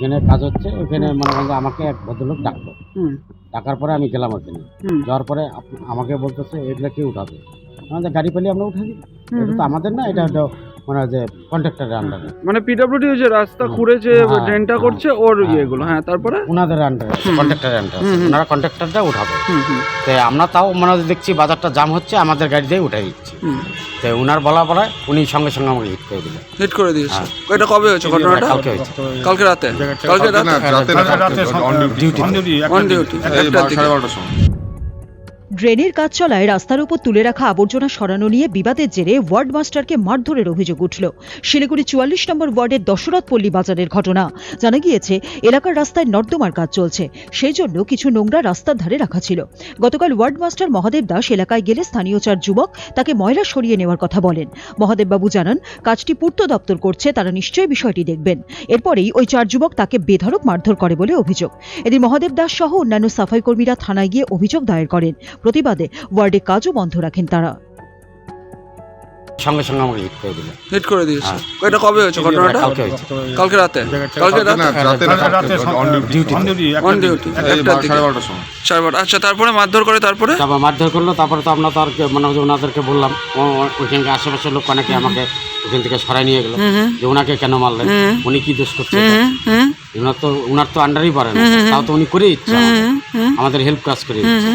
এখানে কাজ হচ্ছে ওখানে মনে করেন আমাকে এক ভদ্রলোক ডাকলো। ডাকার পরে আমি গেলাম ওখানে যাওয়ার পরে আমাকে বলতেছে এগুলো কে উঠাবে? আমাদের গাড়ি পেলে আমরা উঠে দিই এটা তো আমাদের না এটা হলো মানে যে কন্ট্রাক্টরের আন্ডারে মানে পিডব্লিউডি যে রাস্তা হুম। খুঁড়ে যে হ্যাঁ, ড্রেনটা হ্যাঁ, করছে ওর হ্যাঁ, ইয়েগুলো। হ্যাঁ তারপরে? ওনাদের আন্ডারে। কন্ট্রাক্টরের আন্ডারে। ওনারা কন্ট্রাক্টরটা উঠাবে। তো আমরা তাও মানে দেখছি বাজারটা জাম হচ্ছে আমাদের গাড়ি দিয়ে উঠে দিচ্ছি। তো ওনার বলা বলায় উনি সঙ্গে সঙ্গে আমাকে হিট করে দিলেন হিট করে দিয়েছে। এটা কবে হয়েছে ঘটনাটা? কালকে হয়েছে। কালকে রাতে? কালকে রাতে? রাতে অন ডিউটি অন ডিউটি একটার দিকে। ড্রেনের কাজ চলায় রাস্তার উপর তুলে রাখা আবর্জনা সরানো নিয়ে বিবাদের জেরে ওয়ার্ড মাস্টারকে মারধরের অভিযোগ উঠল। শিলিগুড়ি চুয়াল্লিশ নম্বর ওয়ার্ডের দশরথ পল্লী বাজারের ঘটনা। জানা গিয়েছে, এলাকার রাস্তায় নর্দমার কাজ চলছে। সেই জন্য কিছু নোংরা রাস্তার ধারে রাখা ছিল। গতকাল ওয়ার্ড মাস্টার মহাদেব দাস এলাকায় গেলে স্থানীয় চার যুবক তাকে ময়লা সরিয়ে নেওয়ার কথা বলেন। মহাদেববাবু জানান, কাজটি পূর্ত দপ্তর করছে, তারা নিশ্চয়ই বিষয়টি দেখবেন। এরপরেই ওই চার যুবক তাকে বেধড়ক মারধর করে বলে অভিযোগ। এদিন মহাদেব দাস সহ অন্যান্য সাফাই কর্মীরা থানায় গিয়ে অভিযোগ দায়ের করেন। প্রতিবাদে ওয়ার্ডে কাজও বন্ধ রাখেন তারা। সঙ্গে সঙ্গে আমাকে হিট করে দিলেন। হিট করে দিয়েছে? হ্যাঁ। এটা কবে হয়েছে ঘটনাটা? কালকে হয়েছে। কালকে রাতে? কালকে রাতে? ডিউটি অন ডিউটি একটার দিকে। সাড়ে বারোটা আচ্ছা তারপরে মারধর করে তারপরে? তারপর মারধর করল তারপরে তো আমরা তো আর কে- মানে ওনাদেরকে বললাম ও- ও- আশেপাশের লোক অনেকে আমাকে ওখান থেকে সরাই নিয়ে গেলো। যে ওনাকে কেন মারলেন? উনি কি দোষ করছে? হুম হুম। ওনার তো ওনার তো আন্ডারই পারে না। তাও তো উনি করে দিচ্ছে আমাদের। হেল্প কাজ করে দিচ্ছে।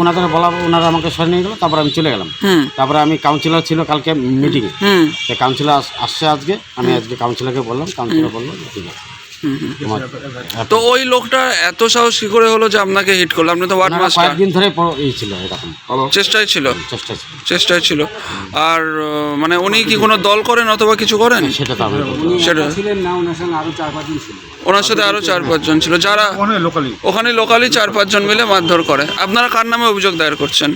ওনাদের বলা ওনারা আমাকে সরে নিয়ে গেলো তারপর আমি চলে গেলাম। তারপরে আমি কাউন্সিলর ছিল কালকে মিটিংয়ে কাউন্সিলার আসছে আজকে আমি আজকে কাউন্সিলরকে বললাম কাউন্সিলর বলল ঠিক আছে। তো ওই লোকটা এত সাহস কি করে হলো যে আপনাকে হিট করল? আপনি তো ওয়ার্ড মাস্টার কয়েকদিন ধরে এই ছিল এরকম। চেষ্টায় ছিল? চেষ্টা ছিল। চেষ্টায় ছিল। আর মানে উনি কি কোনো দল করেন অথবা কিছু করেন? সেটা তো। সেটা ছিলেন না ওনার সঙ্গে আরও চার পাঁচ দিন ছিল। ওনার সাথে আরও চার পাঁচজন ছিল। যারা ওখানে লোকালি চার পাঁচজন মিলে মারধর করে। আপনারা কার নামে অভিযোগ দায়ের করছেন?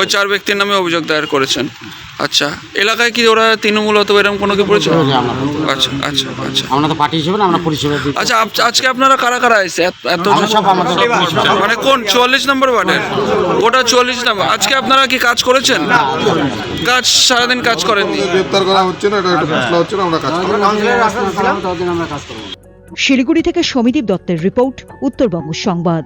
ওই চার ব্যক্তির নামে অভিযোগ দায়ের করেছেন। আচ্ছা এলাকায় কি ওরা তৃণমূল অথবা এরকম কোনো কি পারব। আচ্ছা আচ্ছা আচ্ছা। আমরা তো পার্টি হিসেবে আমরা পরিষেবা দিই আচ্ছা আজকে আপনারা কারা কারা এসে এত মানে কোন চুয়াল্লিশ নম্বর ওয়ার্ডের? গোটা চুয়াল্লিশ নম্বর। আজকে আপনারা কি কাজ করেছেন? কাজ সারাদিন কাজ করেননি। গ্রেপ্তার করা হচ্ছে না এটা একটা ফেসলা হচ্ছে না আমরা কাজ করব। ততদিন আমরা কাজ করব। শিলিগুড়ি থেকে সমীদীপ দত্তের রিপোর্ট উত্তরবঙ্গ সংবাদ।